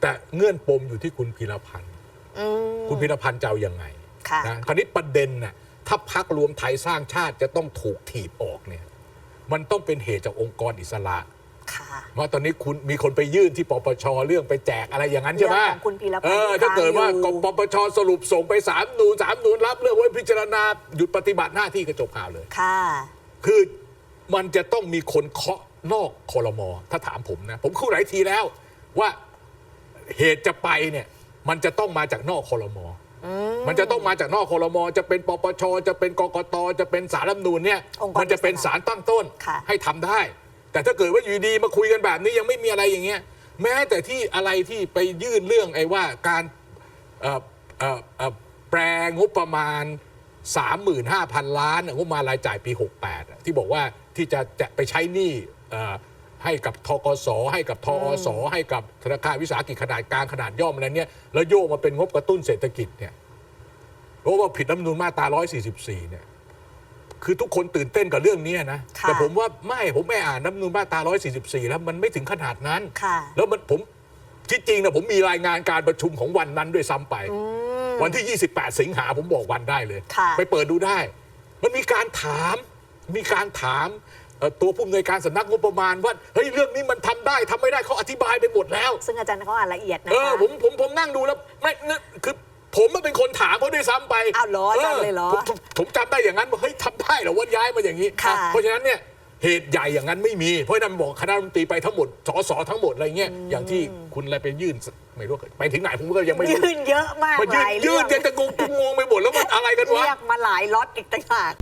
แต่เงื่อนปมอยู่ที่คุณพีรพันธ์อืมคุณพีรพันธ์จะเอายังไงค่ะนะคราวนี้ประเด็นน่ะถ้าพักรวมไทยสร้างชาติจะต้องถูกถีบออกเนี่ย มันต้องเป็นเหตุจากองค์กรอิสระค่ะเพราะตอนนี้คุณมีคนไปยื่นที่ปปชเรื่องไปแจกอะไรอย่างนั้นใช่ไหมเรื่องของคุณพีรพันธ์เออถ้าเกิดว่าที่ค้างอยู่ปปชสรุปส่งไปสามนูนสามนูนรับเรื่องไว้พิจารณาหยุดปฏิบัติหน้าที่ก็จบข่าวเลยค่ะ คือมันจะต้องมีคนเคาะนอกคอรมอถ้าถามผมนะ ผมคู่หลายทีแล้วว่า เหตุจะไปเนี่ยมันจะต้องมาจากนอกคอรมออืมมันจะต้องมาจากนอกคอรมอจะเป็นปปชจะเป็นกกตจะเป็นสารรัฐธรรมนูนเนี่ยองค์กรมันจะเป็นสารตั้งต้นค่ะ ให้ทำได้ แต่ถ้าเกิดว่าอยู่ดีมาคุยกันแบบนี้ยังไม่มีอะไรอย่างเงี้ยแม้แต่ที่อะไรที่ไปยื่นเรื่องไอ้ว่าการเอ่อเอ่อเอ่อแปลงบประมาณ 35,000 ล้านน่ะงบประมาณรายจ่ายปี 68อะที่บอกว่าที่จะจะไปใช้หนี้เอ่อ ให้กับทกสให้กับทอสให้กับธนาคารวิสาหกิจขนาดกลางขนาดย่อมอะไรเนี่ยแล้วโยกมาเป็นงบกระตุ้นเศรษฐกิจเนี่ยเพราะว่าผิดรัฐธรรมนูญมาตรา 144 เนี่ยคือทุกคนตื่นเต้นกับเรื่องนี้นะค่ะแต่ผมว่าไม่ผมไม่อ่านรัฐธรรมนูญมาตรา 144 แล้วมันไม่ถึงขนาดนั้นค่ะแล้วมันผมที่จริงนะผมมีรายงานการประชุมของวันนั้นด้วยซ้ำไปอืมวันที่ 28 สิงหาผมบอกวันได้เลยค่ะไปเปิดดูได้ มันมีการถามมีการถาม เอ่อตัวผู้อำนวยการสำนักงบประมาณว่าเฮ้ยเรื่องนี้มันทำได้ทำไม่ได้เขาอธิบายไปหมดแล้ว ซึ่งอาจารย์เขาอ่านละเอียดนะเออคะ ผมผมผมนั่งดูแล้วไม่นึกคือผมมันเป็นคนถามเขาด้วยซ้ำไปอ้าวเหรออาจารย์เลยเหรอผมผมผมจำได้อย่างนั้นว่าเฮ้ยทำได้เหรอว่าย้ายมาอย่างนี้ค่ะเพราะฉะนั้นเนี่ยเหตุใหญ่อย่างนั้นไม่มี เพราะฉะนั้นบอกคณะรัฐมนตรีไปทั้งหมดสสทั้งหมดอะไรเงี้ยอย่างที่คุณอะไรไปยื่นไม่รู้ไปถึงไหนผมก็ยังไม่รู้ยื่นเยอะมากมาหยื่นลายยื่เรื่อนงยังจะงงงงไปหมดแล้วมันอะไรกันวะ เรียกมาหลายล็อตอีกต่างหาก